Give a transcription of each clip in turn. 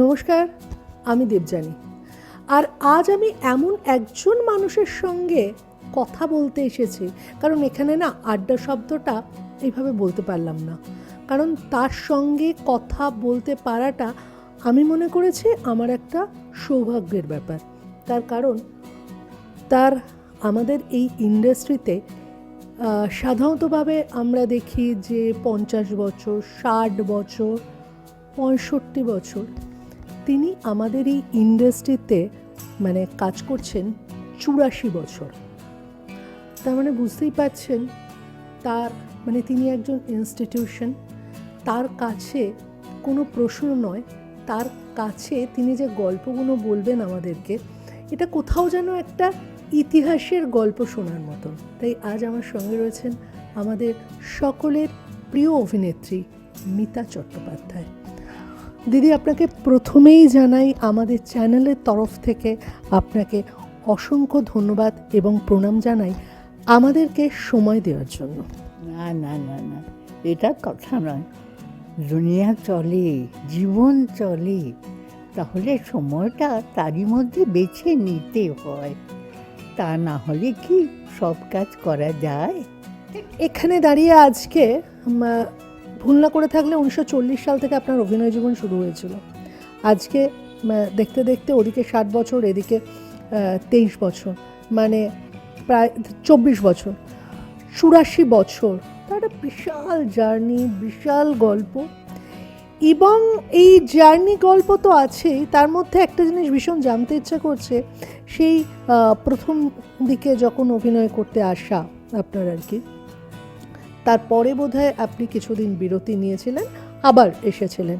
নমস্কার, আমি দেবযানী। আর আজ আমি এমন একজন মানুষের সঙ্গে কথা বলতে এসেছি, কারণ এখানে না আড্ডা শব্দটা এইভাবে বলতে পারলাম না। কারণ তার সঙ্গে কথা বলতে পারাটা আমি মনে করেছি আমার একটা সৌভাগ্যের ব্যাপার। তার কারণ, তার আমাদের এই ইন্ডাস্ট্রিতে সাধারণতভাবে আমরা দেখি যে পঞ্চাশ বছর, ষাট বছর, পঁয়ষট্টি বছর তিনি আমাদের এই ইন্ডাস্ট্রিতে মানে কাজ করছেন চুরাশি বছর। তার মানে বুঝতেই পাচ্ছেন তার মানে তিনি একজন ইনস্টিটিউশন তার কাছে কোনো প্রশ্ন নয়, তার কাছে তিনি যে গল্পগুলো বলবেন আমাদেরকে, এটা কোথাও যেন একটা ইতিহাসের গল্প শোনার মতন। তাই আজ আমার সঙ্গে রয়েছেন আমাদের সকলের প্রিয় অভিনেত্রী মিতা চট্টোপাধ্যায়। দিদি আপনাকে প্রথমেই জানাই আমাদের চ্যানেলের তরফ থেকে আপনাকে অসংখ্য ধন্যবাদ এবং প্রণাম জানাই আমাদেরকে সময় দেওয়ার জন্য। না না না না এটা কথা নয়। দুনিয়া চলে জীবন চলে তাহলে সময়টা তারই মধ্যে বেছে নিতে হয়। তা না হলে কি সব কাজ করা যায়? এখানে দাঁড়িয়ে আজকে ভুল না করে থাকলে উনিশশো চল্লিশ সাল থেকে আপনার অভিনয় জীবন শুরু হয়েছিল। আজকে দেখতে দেখতে ওদিকে ষাট বছর, এদিকে তেইশ বছর মানে প্রায় চব্বিশ বছর। চুরাশি বছর, তার একটা বিশাল জার্নি, বিশাল গল্প। এবং এই জার্নি গল্প তো আছেই, তার মধ্যে একটা জিনিস ভীষণ জানতে ইচ্ছা করছে, সেই প্রথম দিকে যখন অভিনয় করতে আসা আপনার আর কি। তারপরে বোধহয় আপনি কিছুদিন বিরতি নিয়েছিলেন আবার এসেছিলেন।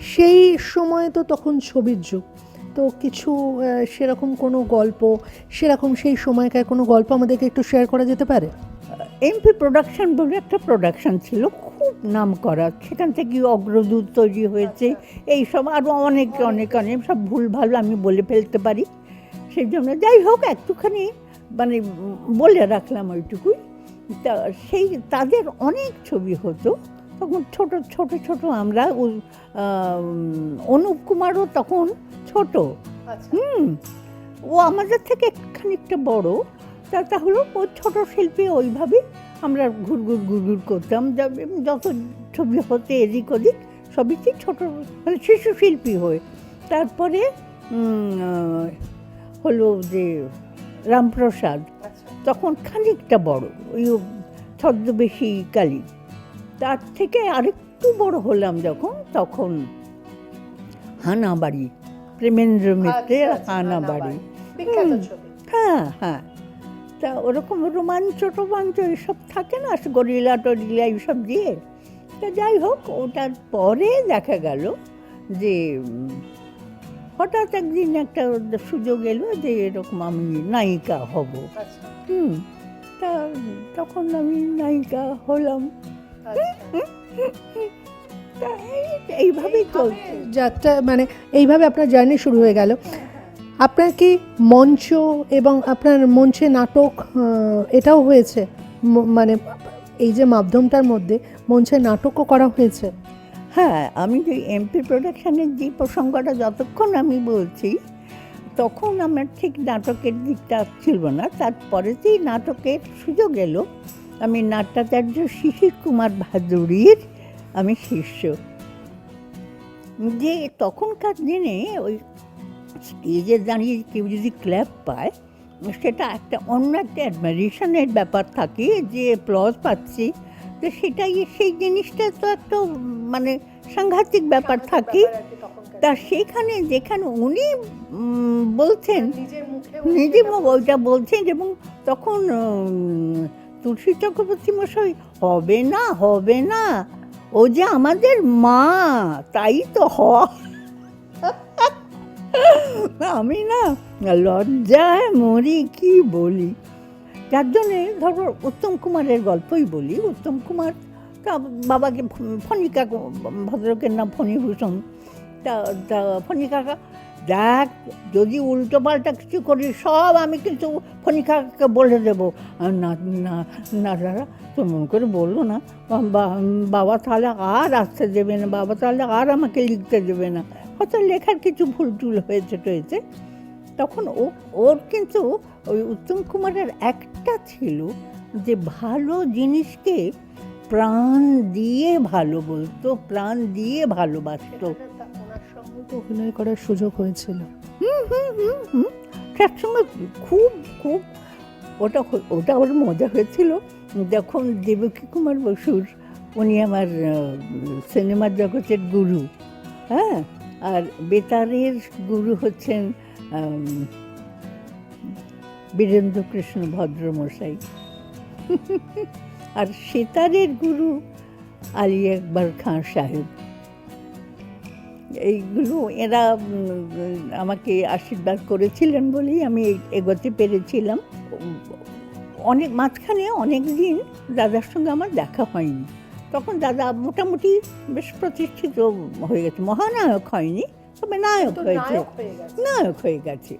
সেই সময় তো তখন ছবির যুগ। তো কিছু সেরকম কোনো গল্প সেরকম সেই সময়কার কোনো গল্প আমাদেরকে একটু শেয়ার করা যেতে পারে? এমপি প্রোডাকশন বলে একটা প্রোডাকশন ছিল খুব নাম করা। সেখান থেকে অগ্রদূত তৈরি হয়েছে। এই সব আরও অনেক অনেক অনেক সব ভুল ভালো আমি বলে ফেলতে পারি। সেই জন্য যাই হোক একটুখানি মানে বলে রাখলাম ওইটুকুই। তা সেই তাদের অনেক ছবি হতো। তখন ছোট ছোট ছোট আমরা অনুপ কুমারও তখন ছোট। হুম ও আমাদের থেকে খানিকটা বড়। তা তাহলে ও ছোট শিল্পী ওইভাবেই আমরা ঘুরঘুর ঘুরঘুর করতাম। যত ছবি হতে এদিক ওদিক সবই ছোট মানে শিশু শিল্পী হয়ে। তারপরে হলো যে রামপ্রসাদ। তখন খানিকটা বড় ওই ছদ্মবেশী কালী। তার থেকে আরেকটু বড় হলাম যখন তখন হানাবাড়ি প্রেমেন্দ্র মিত্রের হানাবাড়ি। বিখ্যাত হুম। ছবি। হ্যাঁ হ্যাঁ। তা ওরকম রোমাঞ্চ টোমাঞ্চ এসব থাকে না গরিলা টরিলা এইসব দিয়ে? তা যাই হোক ওটার পরে দেখা গেল যে হঠাৎ একদিন একটা সুযোগ এলো যে এরকম আমি নায়িকা হব। হুম তা তখন আমি নায়িকা হলাম। তা এইভাবেই চলছে। যাত্রা মানে এইভাবে আপনার জার্নি শুরু হয়ে গেল। আপনার কি মঞ্চ এবং আপনার মঞ্চে নাটক এটাও হয়েছে? মানে এই যে মাধ্যমটার মধ্যে মঞ্চে নাটকও করা হয়েছে? হ্যাঁ আমি যে এমপি প্রোডাকশানের যে প্রসঙ্গটা যতক্ষণ আমি বলছি, তখন আমার ঠিক নাটকের দিকটা ছিল না। তারপরেতেই নাটকের সুযোগ এলো, আমি নাট্যাচার্য শিশির কুমার ভাদুরীর আমি শিষ্য। যে তখনকার দিনে ওই স্টেজে দাঁড়িয়ে কেউ যদি ক্ল্যাপ পায়, সেটা একটা অন্য একটা অ্যাডমারেশনের ব্যাপার থাকে যে প্লস পাচ্ছি। তো সেটাই সেই জিনিসটা তো একটা মানে সাংঘাতিক ব্যাপার থাকে। তা সেখানে যেখানে উনি বলছেন নিজে ওইটা বলছেন এবং তখন তুলসী চক্রবর্তী মশাই হবে না হবে না ও যে আমাদের মা তাই তো হ আমি না লজ্জায় মরি কি বলি? যার জন্যে ধরো উত্তম কুমারের গল্পই বলি। উত্তম কুমার তা বাবাকে ফ- ফণি কাকা ভদ্রকের নাম ফণিভূষণ। তা তা ফণি কাকা দেখ, যদি উল্টো পাল্টা কিছু করি সব আমি কিন্তু ফণি কাকাকে বলে দেবো? না না না দাদা তেমন করে বলব না। বাবা তাহলে আর আসতে দেবে না, বাবা তাহলে আর আমাকে লিখতে দেবে না। হয়তো লেখার কিছু ভুল টুল হয়েছে, টয়েছে। তখন ও ওর কিন্তু ওই উত্তম কুমারের একটা ছিল যে ভালো জিনিসকে প্রাণ দিয়ে ভালো বলতো প্রাণ দিয়ে ভালোবাসতো। অভিনয় করার সুযোগ হয়েছিল। হুম হুম হুম হুম। তার সঙ্গে খুব খুব ওটা ওটা ওর মজা হয়েছিল। যখন দেবকী কুমার বসুর উনি আমার সিনেমার জগতের গুরু হ্যাঁ? আর বেতারের গুরু হচ্ছেন আম, বীরেন্দ্র কৃষ্ণ ভদ্রমশাই। আর সেতারের গুরু আলী আকবর খান সাহেব। এইগুলো এরা আমাকে আশীর্বাদ করেছিলেন বলেই আমি এগোতে পেরেছিলাম। অনেক মাঝখানে অনেক দিন দাদার সঙ্গে আমার দেখা হয়নি। তখন দাদা মোটামুটি বেশ প্রতিষ্ঠিত হয়ে গেছে মহানায়ক হয়নি। তবে নায়ক হয়েছে নায়ক হয়ে গেছে।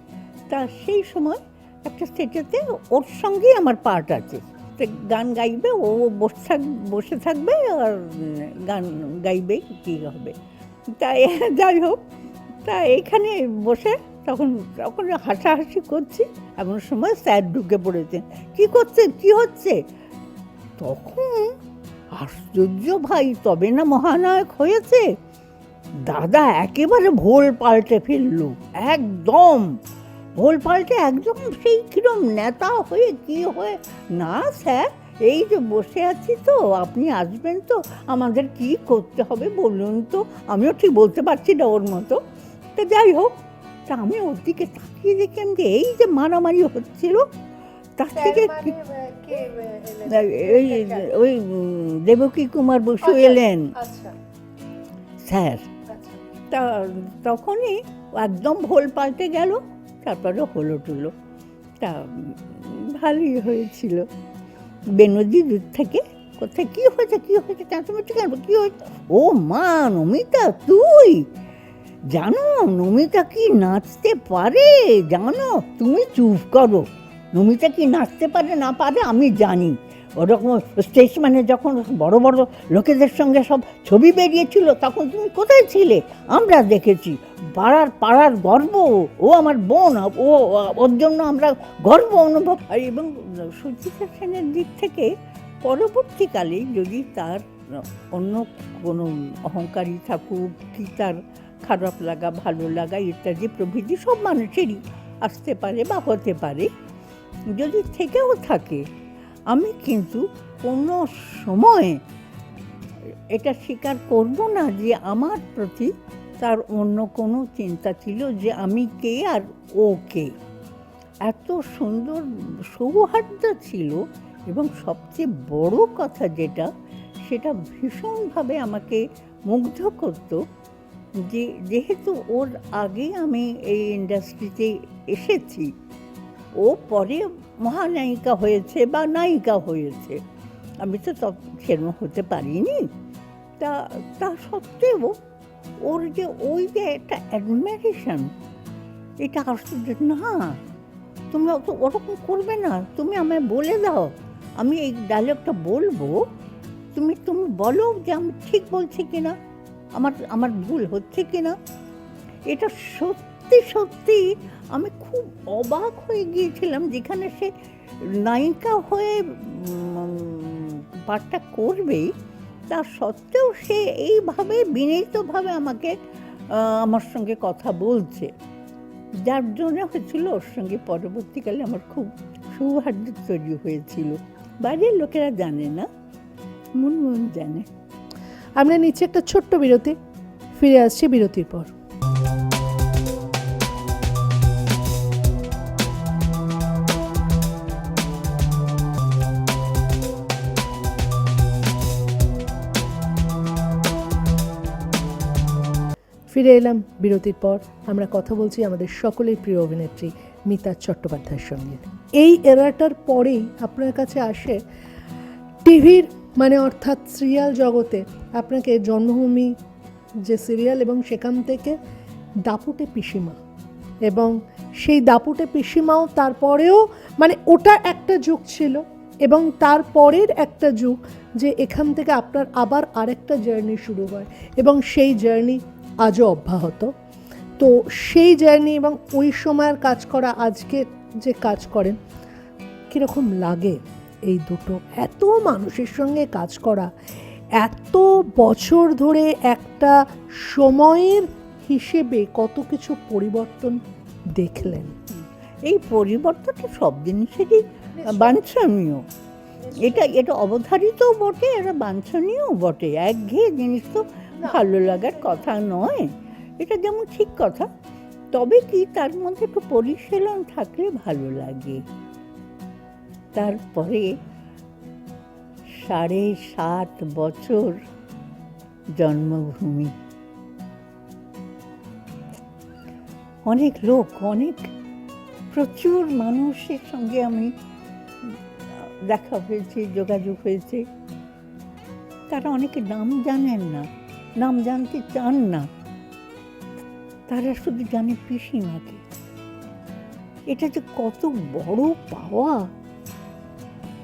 তা সেই সময় একটা স্টেজেতে ওর সঙ্গেই আমার পার্ট আছে। গান গাইবে ও বসে থাক বসে থাকবে আর গান গাইবে কী হবে। তাই যাই হোক তা এখানে বসে তখন তখন হাসাহাসি করছি। এমন সময় স্যার ঢুকে পড়েছে। কি করছে? কি হচ্ছে? তখন আশ্চর্য ভাই তবে না মহানায়ক হয়েছে? দাদা একেবারে ভোল পাল্টে ফেলল একদম। ভোল পাল্টে একদম সেই কিরম নেতা হয়ে কি হয়ে? না স্যার এই যে বসে আছি তো আপনি আসবেন তো আমাদের কি করতে হবে বলুন তো? আমিও ঠিক বলতে পারছি না ওর মতো। তো যাই হোক তা আমি ওর দিকে তাকিয়ে দেখি আমি যে এই যে মারামারি হচ্ছিল তার থেকে মানে, এই ওই দেবকী কুমার বসু এলেন। আচ্ছা। স্যার তা তখনই একদম ভোল পাল্টে গেল, তারপরে হলো টুলো। তা ভালোই হয়েছিল। বেনজি দূর থেকে, কোথায়, কী হয়েছে কী হয়েছে চাঁচমেচি কেন, কী হয়েছে? ও মা, নমিতা, তুই? জানো, নমিতা কি নাচতে পারে? জানো, তুমি চুপ করো। নমিতা কি নাচতে পারে না পারে, আমি জানি। ওরকম স্টেজ মানে যখন বড় বড় লোকেদের সঙ্গে সব ছবি বেরিয়েছিল, তখন তুমি কোথায় ছিলে? আমরা দেখেছি। পাড়ার পাড়ার গর্ব। ও আমার বোন, ও, ওর জন্য আমরা গর্ব অনুভব আর এবং সুচিতা সেনের দিক থেকে পরবর্তীকালে যদি তার অন্য কোনো অহংকারী থাকুক, কি তার খারাপ লাগা, ভালো লাগা, ইত্যাদি প্রভৃতি সব মানুষেরই আসতে পারে বা হতে পারে। যদি থেকেও থাকে আমি কিন্তু কোনো সময়ে এটা স্বীকার করব না যে আমার প্রতি তার অন্য কোনো চিন্তা ছিল যে আমি কে আর ও কে। এত সুন্দর সৌহার্দ্য ছিল এবং সবচেয়ে বড় কথা যেটা, সেটা ভীষণভাবে আমাকে মুগ্ধ করত যে যেহেতু ওর আগে আমি এই ইন্ডাস্ট্রিতে এসেছি, ও পরে মহানায়িকা হয়েছে বা নায়িকা হয়েছে। আমি তো সেরকম হতে পারিনি। তা তা সত্ত্বেও ওর যে ওই যে একটা অ্যাডমিরেশন এটা আশ্চর্য না। তুমি অত ওরকম করবে না। তুমি আমায় বলে দাও। আমি এই ডায়লগটা বলব। তুমি তুমি বলো যে আমি ঠিক বলছি কিনা। আমার আমার ভুল হচ্ছে কিনা। এটা সত্যি সত্যি সত্যি আমি খুব অবাক হয়ে গিয়েছিলাম যেখানে সে নায়িকা হয়ে পাঠটা করবেই। তা সত্ত্বেও সে এইভাবে বিনীতভাবে আমাকে আমার সঙ্গে কথা বলছে। যার জন্য হয়েছিল ওর সঙ্গে পরবর্তীকালে আমার খুব সৌহার্দ্য তৈরি হয়েছিল। বাড়ির লোকেরা জানে না মন মন জানে। আমরা নিচে একটা ছোট্ট বিরতি, ফিরে আসছি বিরতির পর। ফিরে এলাম বিরতির পর আমরা কথা বলছি আমাদের সকলের প্রিয় অভিনেত্রী মিতা চট্টোপাধ্যায়ের সঙ্গে। এই এরাটার পরেই আপনার কাছে আসে টিভির মানে অর্থাৎ সিরিয়াল জগতে আপনাকে জন্মভূমি যে সিরিয়াল এবং সেখান থেকে দাপুটে পিসিমা এবং সেই দাপুটে পিসিমাও তারপরেও মানে ওটা একটা যুগ ছিল এবং তারপরের একটা যুগ যে এখান থেকে আপনার আবার আরেকটা জার্নি শুরু হয় এবং সেই জার্নি আজও অব্যাহত। তো সেই জার্নি এবং ওই সময়ের কাজ করা আজকে যে কাজ করেন কীরকম লাগে এই দুটো? এত মানুষের সঙ্গে কাজ করা এত বছর ধরে একটা সময়ের হিসেবে কত কিছু পরিবর্তন দেখলেন? এই পরিবর্তনটা সব জিনিসেরই বাঞ্ছনীয়। এটা এটা অবধারিতও বটে এটা বাঞ্ছনীয়ও বটে। একঘেয়ে জিনিস তো ভালো লাগার কথা নয়। এটা যেমন ঠিক কথা, তবে কি তার মধ্যে একটু পরিশীলন থাকলে ভালো লাগে। তারপরে সাড়ে সাত বছর জন্মভূমি। অনেক লোক, অনেক, প্রচুর মানুষের সঙ্গে আমি দেখা হয়েছে, যোগাযোগ হয়েছে। তারা অনেকে নাম জানেন না। নাম জানতে চান না তারা শুধু জানে পিসিমাকে এটা যে কত বড় পাওয়া।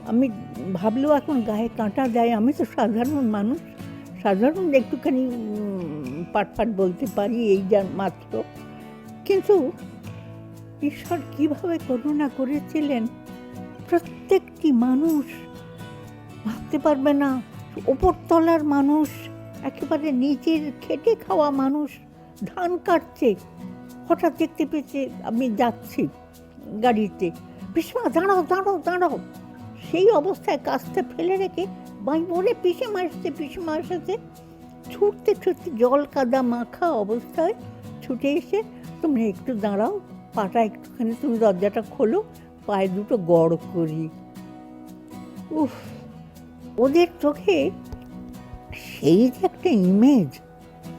আমি ভাবলেও এখন গায়ে কাঁটা দেয় আমি তো সাধারণ মানুষ সাধারণ একটুখানি উম, পাট পাট বলতে পারি এই যা মাত্র। কিন্তু ঈশ্বর কীভাবে করুণা করেছিলেন প্রত্যেকটি মানুষ ভাবতে পারবে না ওপরতলার মানুষ একেবারে নিচের খেটে খাওয়া মানুষ ধান কাটছে। হঠাৎ দেখতে পেয়েছে, আমি যাচ্ছি গাড়িতে। পিসমা দাঁড়াও দাঁড়াও দাঁড়াও। সেই অবস্থায় কাজটা ফেলে রেখে বাই বলে পিসেমা এসেছে পিসেমা এসেছে। ছুটতে ছুটতে জল কাদা মাখা অবস্থায় ছুটে এসে, তুমি একটু দাঁড়াও, পাটা একটুখানি তুমি দরজাটা খোলো, পায়ে দুটো গড় করি। উফ, ওদের চোখে সেই যে একটা ইমেজ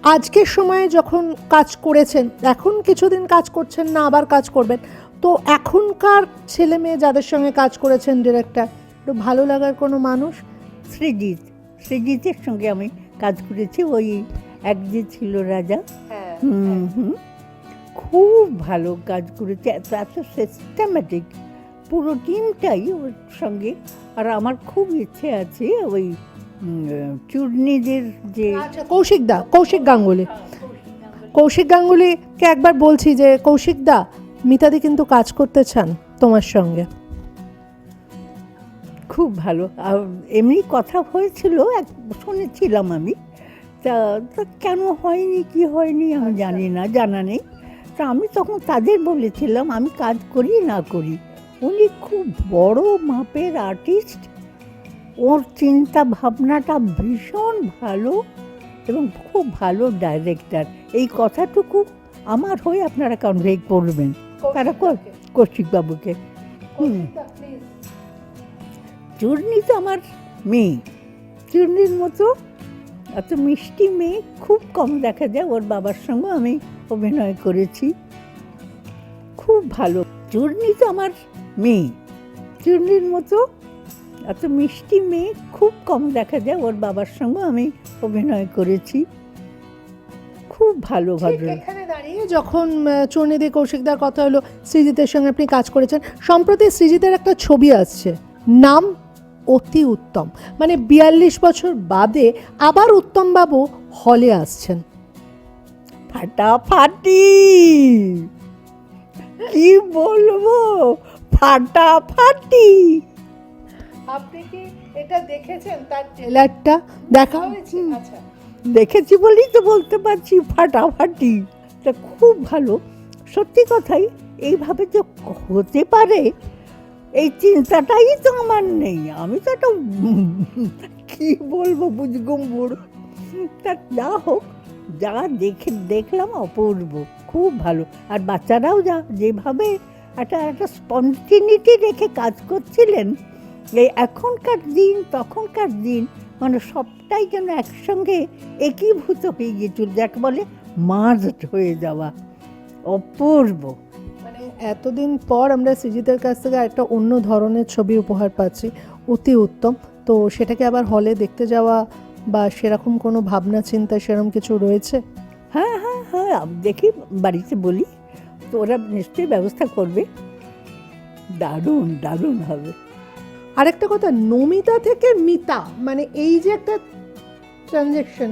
আজকের সময়ে যখন কাজ করেছেন এখন কিছুদিন কাজ করছেন না আবার কাজ করবেন তো এখনকার ছেলে মেয়ে যাদের সঙ্গে কাজ করেছেন ডিরেক্টর একটু ভালো লাগার কোনো মানুষ? সৃজিৎ সৃজিতের সঙ্গে আমি কাজ করেছি ওই এক যে ছিল রাজা হুম হুম খুব ভালো কাজ করেছে এত এত সিস্টেম্যাটিক পুরো টিমটাই ওর সঙ্গে আর আমার খুব ইচ্ছে আছে ওই চূর্ণিদের যে আচ্ছা কৌশিক দা কৌশিক গাঙ্গুলি। কৌশিক গাঙ্গুলিকে একবার বলছি যে কৌশিক দা মিতাদি কিন্তু কাজ করতে চান তোমার সঙ্গে। খুব ভালো। আর এমনি কথা হয়েছিল এক শুনেছিলাম আমি। তা তা কেন হয়নি কি হয়নি আমি জানি না জানা নেই। তা আমি তখন তাদের বলেছিলাম আমি কাজ করি না করি। উনি খুব বড় মাপের আর্টিস্ট ওর চিন্তা ভাবনাটা ভীষণ ভালো এবং খুব ভালো ডাইরেক্টর এই কথাটুকু আমার হয়ে আপনারা কনভে করবেন তারা কৌশিকবাবুকে। হুম। চূর্ণি তো আমার মেয়ে। চূর্ণির মতো এত মিষ্টি মেয়ে খুব কম দেখা যায়। ওর বাবার সঙ্গে আমি অভিনয় করেছি। খুব ভালো। চূর্ণি তো আমার মেয়ে। চূর্ণির মতো এত মিষ্টি মেয়ে খুব কম দেখা যায়। ওর বাবার সঙ্গে আমি অভিনয় করেছি। খুব ভালো এখানে দাঁড়িয়ে যখন চর্ণিদি কৌশিকদার কথা হলো সৃজিতের সঙ্গে আপনি কাজ করেছেন সম্প্রতি সৃজিতের একটা ছবি আসছে। নাম অতি উত্তম। মানে বিয়াল্লিশ বছর বাদে আবার উত্তমবাবু হলে আসছেন। ফাটাফাটি! কি বলব? ফাটাফাটি! আপনি কি এটা দেখেছেন? তার ট্রেলারটা দেখা হয়েছে? আচ্ছা। দেখেছি বলেই তো বলতে পারছি ফাটাফাটি। তা খুব ভালো। সত্যি কথাই এইভাবে যে হতে পারে এই চিন্তাটাই তো আমার নেই। আমি তো একটা কি বলব বুঝগুম্বুর তা যা হোক যা দেখে দেখলাম অপূর্ব খুব ভালো। আর বাচ্চারাও যা যেভাবে একটা একটা স্পন্টিনিটি রেখে কাজ করছিলেন এই এখনকার দিন তখনকার দিন মানে সবটাই যেন একসঙ্গে একীভূত হয়ে গিয়েছিল যাকে বলে মার্জড হয়ে যাওয়া। অপূর্ব। মানে এতদিন পর আমরা সৃজিতের কাছ থেকে একটা অন্য ধরনের ছবি উপহার পাচ্ছি অতি উত্তম। তো সেটাকে আবার হলে দেখতে যাওয়া বা সেরকম কোনো ভাবনা চিন্তা সেরকম কিছু রয়েছে? হ্যাঁ হ্যাঁ হ্যাঁ দেখি বাড়িতে বলি। তো ওরা নিশ্চয়ই ব্যবস্থা করবে। দারুণ দারুণ হবে। আরেকটা কথা নমিতা থেকে মিতা মানে এই যে একটা ট্রানজেকশন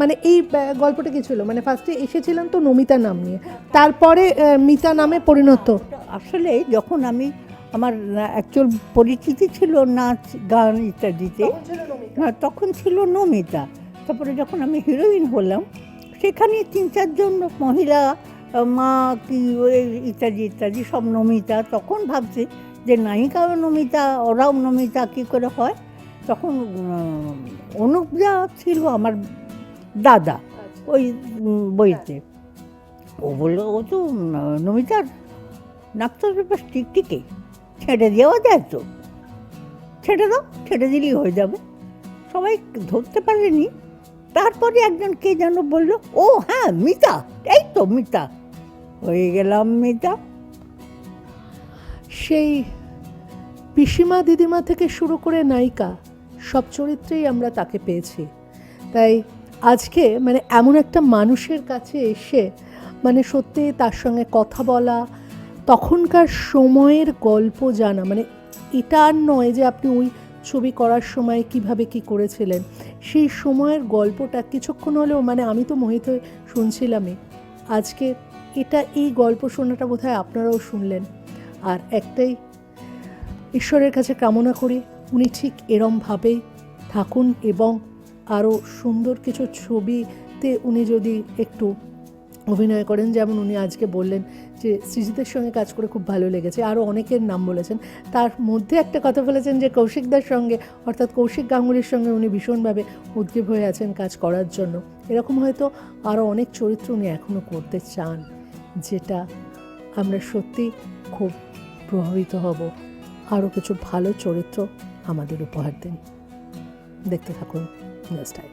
মানে এই গল্পটা কি ছিল? মানে ফার্স্টে এসেছিলেন তো নমিতা নাম নিয়ে তারপরে মিতা নামে পরিণত। আসলে যখন আমি আমার অ্যাকচুয়াল পরিচিতি ছিল নাচ গান ইত্যাদিতে হ্যাঁ তখন ছিল নমিতা। তারপরে যখন আমি হিরোইন হলাম সেখানে তিন চারজন মহিলা মা কি ইত্যাদি ইত্যাদি সব নমিতা তখন ভাবছি যে নায়িকাও নমিতা ওরাও নমিতা কী করে হয়? তখন অনুপজা ছিল আমার দাদা ওই বইতে। ও বলল ও তো নমিতার ব্যাপার টিকটিকে ছেড়ে দেওয়া যায় তো। ছেড়ে দাও ছেড়ে দিলেই হয়ে যাবে। সবাই ধরতে পারেনি। তারপরে একজন কে যেন বলল ও হ্যাঁ মিতা। এই তো মিতা। হয়ে গেলাম মিতা। সেই পিসিমা দিদিমা থেকে শুরু করে নায়িকা, সব চরিত্রেই আমরা তাকে পেয়েছি। তাই আজকে মানে এমন একটা মানুষের কাছে এসে মানে সত্যি তার সঙ্গে কথা বলা, তখনকার সময়ের গল্প জানা মানে এটা আর নয় যে আপনি ওই ছবি করার সময় কীভাবে কি করেছিলেন, সেই সময়ের গল্পটা কিছুক্ষণ হলেও মানে আমি তো মোহিত শুনছিলামই। আজকে এটা এই গল্প শোনাটা বোধহয় আপনারাও শুনলেন। আর একটাই, ঈশ্বরের কাছে কামনা করি উনি ঠিক এরমভাবেই থাকুন এবং আরও সুন্দর কিছু ছবিতে উনি যদি একটু অভিনয় করেন, যেমন উনি আজকে বললেন যে সৃজিতের সঙ্গে কাজ করে খুব ভালো লেগেছে আরও অনেকের নাম বলেছেন। তার মধ্যে একটা কথা বলেছেন যে কৌশিকদার সঙ্গে, অর্থাৎ কৌশিক গাঙ্গুলির সঙ্গে উনি ভীষণভাবে উদ্গ্রীব হয়ে আছেন কাজ করার জন্য। এরকম হয়তো আরও অনেক চরিত্র উনি এখনও করতে চান, যেটা আমরা সত্যি খুব প্রভাবিত হব। আরও কিছু ভালো চরিত্র আমাদের উপহার দিন। দেখতে থাকুন নেক্সট টাইম